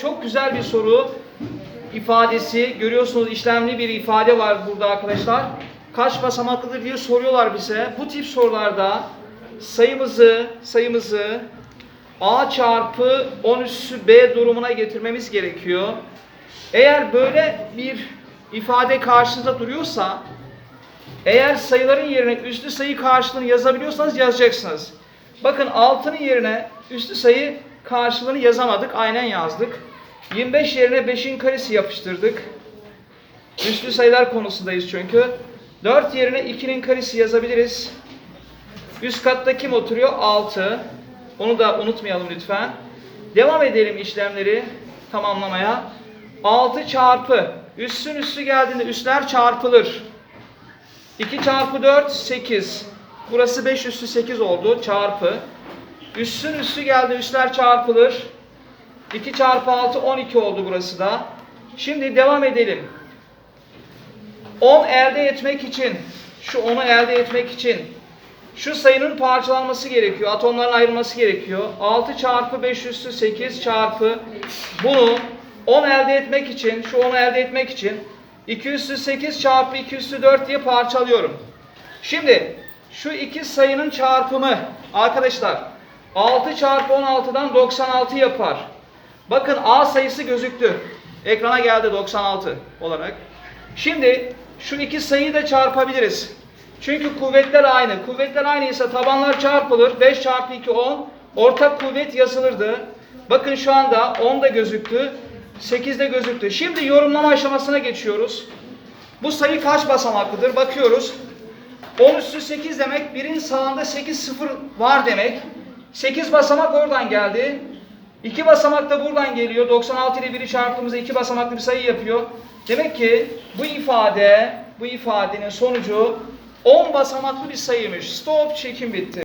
Çok güzel bir soru ifadesi. Görüyorsunuz işlemli bir ifade var burada arkadaşlar. Kaç basamaklıdır diye soruyorlar bize. Bu tip sorularda sayımızı sayımızı a çarpı 10 üssü b durumuna getirmemiz gerekiyor. Eğer böyle bir ifade karşınızda duruyorsa eğer sayıların yerine üslü sayı karşılığını yazabiliyorsanız yazacaksınız. Bakın 6'nın yerine üslü sayı karşılığını yazamadık. Aynen yazdık. 25 yerine 5'in karesi yapıştırdık. Üslü sayılar konusundayız çünkü. 4 yerine 2'nin karesi yazabiliriz. Üst katta kim oturuyor? 6. Onu da unutmayalım lütfen. Devam edelim işlemleri tamamlamaya. 6 çarpı üssün üssü geldiğinde üsler çarpılır. 2 çarpı 4 8. Burası 5 üssü 8 oldu çarpı. Üssün üssü geldi üsler çarpılır. 2 çarpı 6 12 oldu burası da. Şimdi devam edelim. 10 elde etmek için şu 10'u elde etmek için şu sayının parçalanması gerekiyor. Atomların ayrılması gerekiyor. 6 çarpı 5 üssü 8 çarpı bunu 10 elde etmek için, şu 10'u elde etmek için 2 üssü 8 çarpı 2 üssü 4 diye parçalıyorum. Şimdi şu iki sayının çarpımı arkadaşlar 6 çarpı 16'dan 96 yapar. Bakın A sayısı gözüktü. Ekrana geldi 96 olarak. Şimdi şu iki sayıyı da çarpabiliriz. Çünkü kuvvetler aynı. Kuvvetler aynıysa tabanlar çarpılır. 5 çarpı 2 10. Ortak kuvvet yazılırdı. Bakın şu anda 10 da gözüktü. 8 de gözüktü. Şimdi yorumlama aşamasına geçiyoruz. Bu sayı kaç basamaklıdır? Bakıyoruz. 10 üstü 8 demek birin sağında 8 sıfır var demek. 8 basamak oradan geldi. 2 basamak da buradan geliyor. 96 ile 1'i çarptığımızda 2 basamaklı bir sayı yapıyor. Demek ki bu ifade, bu ifadenin sonucu 10 basamaklı bir sayıymış. Stop, çekim bitti.